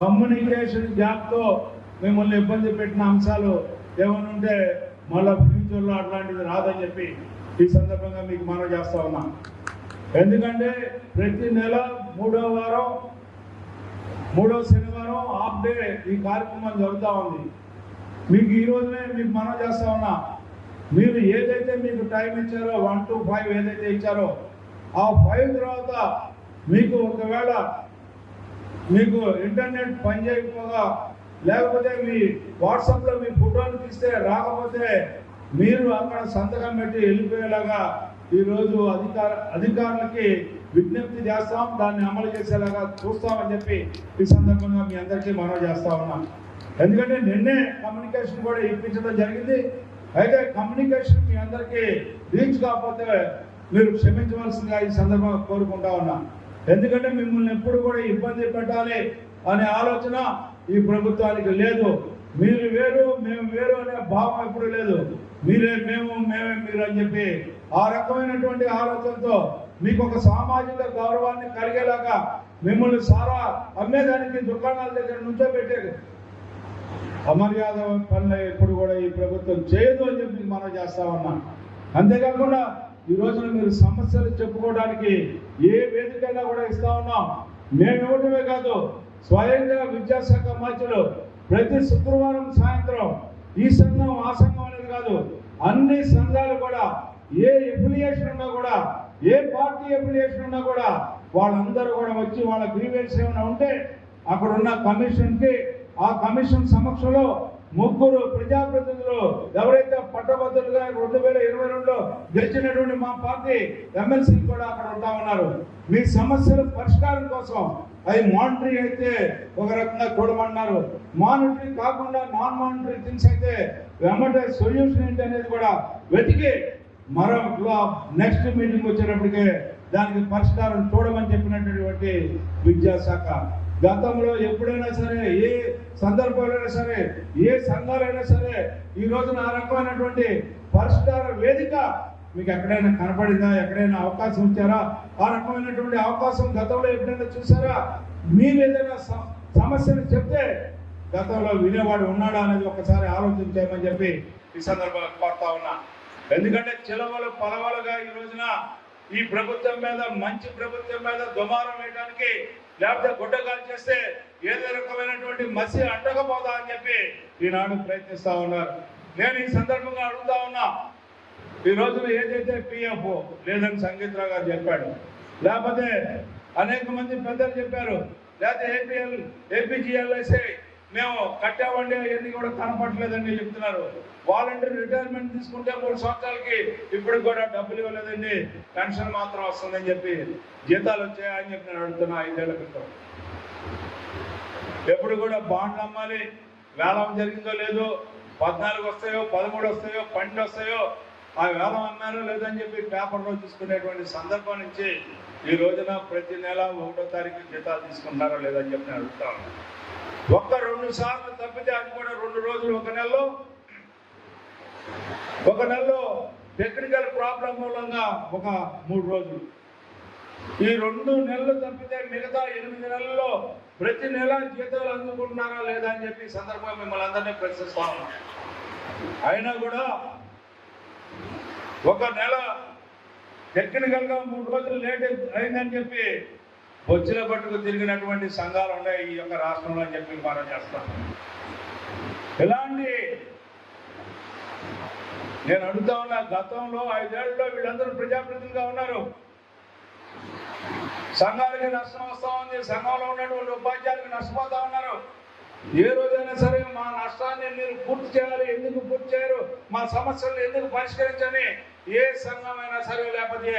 Communication గ్యాప్తో మిమ్మల్ని ఇబ్బంది పెట్టిన అంశాలు ఏమైనా ఉంటే మళ్ళీ ఫ్యూచర్లో అట్లాంటిది రాదని చెప్పి ఈ సందర్భంగా మీకు మనం చేస్తా ఉన్నా. ఎందుకంటే ప్రతి నెల మూడో వారం మూడో శనివారం హాఫ్ డే ఈ కార్యక్రమం జరుగుతూ ఉంది. మీకు ఈ రోజునే మీకు మనం చేస్తా ఉన్నా. మీరు ఏదైతే మీకు టైం ఇచ్చారో వన్ టు ఫైవ్ ఏదైతే ఇచ్చారో ఆ ఫైవ్ తర్వాత మీకు ఒకవేళ మీకు ఇంటర్నెట్ పనిచేయకపోగా లేకపోతే మీ వాట్సాప్లో మీ ఫోటోలు తీస్తే రాకపోతే మీరు అక్కడ సంతకం పెట్టి వెళ్ళిపోయేలాగా ఈరోజు అధికార అధికారులకి విజ్ఞప్తి చేస్తాం. దాన్ని అమలు చేసేలాగా చూస్తామని చెప్పి ఈ సందర్భంగా మీ అందరికీ మనవి చేస్తా ఉన్నాం. ఎందుకంటే నిన్నే కమ్యూనికేషన్ కూడా ఇప్పించడం జరిగింది. అయితే కమ్యూనికేషన్ మీ అందరికీ రీచ్ కాకపోతే మీరు క్షమించవలసిందిగా ఈ సందర్భంగా కోరుకుంటా ఉన్నా. ఎందుకంటే మిమ్మల్ని ఎప్పుడు కూడా ఇబ్బంది పెట్టాలి అనే ఆలోచన ఈ ప్రభుత్వానికి లేదు. మీరు వేరు మేము వేరు అనే భావం ఎప్పుడు లేదు. మీరే మేము మేమే మీరు అని చెప్పి ఆ రకమైనటువంటి ఆలోచనతో మీకు ఒక సామాజిక గౌరవాన్ని కలిగేలాగా మిమ్మల్ని సారా అమ్మేదానికి దుకాణాల దగ్గర నుంచో పెట్టే అమర్యాద పనులు ఎప్పుడు కూడా ఈ ప్రభుత్వం చేయదు అని చెప్పి మనం చేస్తామన్నా అంతేకాకుండా ఈ రోజున మీరు సమస్యలు చెప్పుకోవడానికి ఏ వేదికైనా కూడా ఇస్తా ఉన్నాం. మేము ఇవ్వటమే కాదు స్వయంగా విద్యాశాఖ మంత్రులు ప్రతి శుక్రవారం సాయంత్రం ఈ సంఘం ఆ సంఘం అనేది కాదు అన్ని సంఘాలు కూడా ఏ ఎఫిలియేషన్ ఉన్నా కూడా ఏ పార్టీ ఎఫిలియేషన్ ఉన్నా కూడా వాళ్ళందరూ కూడా వచ్చి వాళ్ళ గ్రీవెన్స్ ఏమైనా ఉంటే అక్కడ ఉన్న కమిషన్కి ఆ కమిషన్ సమక్షంలో ముగ్గురు ప్రజాప్రతినిధులు ఎవరైతే పట్టభద్రులుగా రెండు వేల ఇరవై రెండులో గెలిచినటువంటి మా పార్టీ ఎమ్మెల్సీ కూడా అక్కడ ఉంటా ఉన్నారు. మీ సమస్యల పరిష్కారం కోసం అది మానిటరీ అయితే ఒక రకంగా చూడమన్నారు. మానిటరీ కాకుండా నాన్ మానిటరీ థింగ్స్ అయితే వెంబడే సొల్యూషన్ ఏంటి అనేది కూడా వెతికి మరో నెక్స్ట్ మీటింగ్ వచ్చేటప్పటికే దానికి పరిష్కారం చూడమని చెప్పినటువంటి విద్యాశాఖ గతంలో ఎప్పుడైనా సరే ఏ సందర్భాలైనా సరే ఏ సంఘాలైనా సరే ఈ రోజున ఆ రకమైనటువంటి పరిష్కార వేదిక మీకు ఎక్కడైనా కనపడిందా? ఎక్కడైనా అవకాశం ఇచ్చారా? ఆ రకమైనటువంటి అవకాశం గతంలో ఎప్పుడైనా చూసారా? మీరు ఏదైనా స- సమస్యను చెప్తే గతంలో వినేవాడు ఉన్నాడా అనేది ఒకసారి ఆలోచించామని చెప్పి ఈ సందర్భంగా కోరుతా ఉన్నా. ఎందుకంటే చిలవలు పలవలుగా ఈ రోజున ఈ ప్రభుత్వం మీద మంచి ప్రభుత్వం మీద దుమారం వేయడానికి లేకపోతే గుడ్డగాలు చేస్తే ఏదో రకమైనటువంటి మసి అంటకపోదా అని చెప్పి ఈనాడు ప్రయత్నిస్తా ఉన్నారు. నేను ఈ సందర్భంగా అడుగుతా ఉన్నా ఈ రోజున ఏదైతే పిఎఫ్ లేదని సంగీత గారు చెప్పాడు లేకపోతే అనేక మంది పెద్దలు చెప్పారు లేకపోతే ఏపీఎల్ ఏపీజీఎల్ఐసి మేము కట్టామండి అవన్నీ కూడా కనపడలేదండి చెప్తున్నారు. వాలంటీర్ రిటైర్మెంట్ తీసుకుంటే మూడు సంవత్సరాలకి ఇప్పుడు కూడా డబ్బులు ఇవ్వలేదండి. పెన్షన్ మాత్రం వస్తుందని చెప్పి జీతాలు వచ్చాయని చెప్పి నేను అడుగుతున్నా ఐదేళ్ళ క్రితం. ఎప్పుడు కూడా బాండ్లు అమ్మాలి. వేలం జరిగిందో లేదో పద్నాలుగు వస్తాయో పదమూడు వస్తాయో పన్నెండు వస్తాయో ఆ వేలం అమ్మారో లేదని చెప్పి పేపర్లో తీసుకునేటువంటి సందర్భం నుంచి ఈ రోజున ప్రతి నెల ఒకటో తారీఖు జీతాలు తీసుకుంటారో లేదని చెప్పి నేను అడుగుతా ఒక్క రెండు సార్లు తప్పితే అది కూడా రెండు రోజులు ఒక నెలలో. ఒక నెలలో టెక్నికల్ ప్రాబ్లం మూలంగా ఒక మూడు రోజులు. ఈ రెండు నెలలు తప్పితే మిగతా ఎనిమిది నెలల్లో ప్రతి నెల జీతాలు అందుకుంటున్నారా లేదా అని చెప్పి సందర్భంగా మిమ్మల్ని అందరినీ ప్రశ్నిస్తా అయినా కూడా ఒక నెల టెక్నికల్గా మూడు రోజులు లేట్ అయిందని చెప్పి బొచ్చుల పట్టుకు తిరిగినటువంటి సంఘాలు ఉన్నాయి ఈ యొక్క రాష్ట్రంలో అని చెప్పి మనం చేస్తాం. ఇలాంటి నేను అడుగుతా ఉన్నా గతంలో ఐదేళ్ళలో వీళ్ళందరూ ప్రజాప్రతినిధిగా ఉన్నారు. సంఘాలకి నష్టం వస్తా ఉంది సంఘంలో ఉన్నటువంటి ఉపాధ్యాయులకు నష్టపోతా ఉన్నారు. ఏ రోజైనా సరే మా నష్టాన్ని మీరు పూర్తి చేయాలి ఎందుకు పూర్తి చేయరు? మా సమస్యలు ఎందుకు పరిష్కరించని? ఏ సంఘమైనా సరే లేకపోతే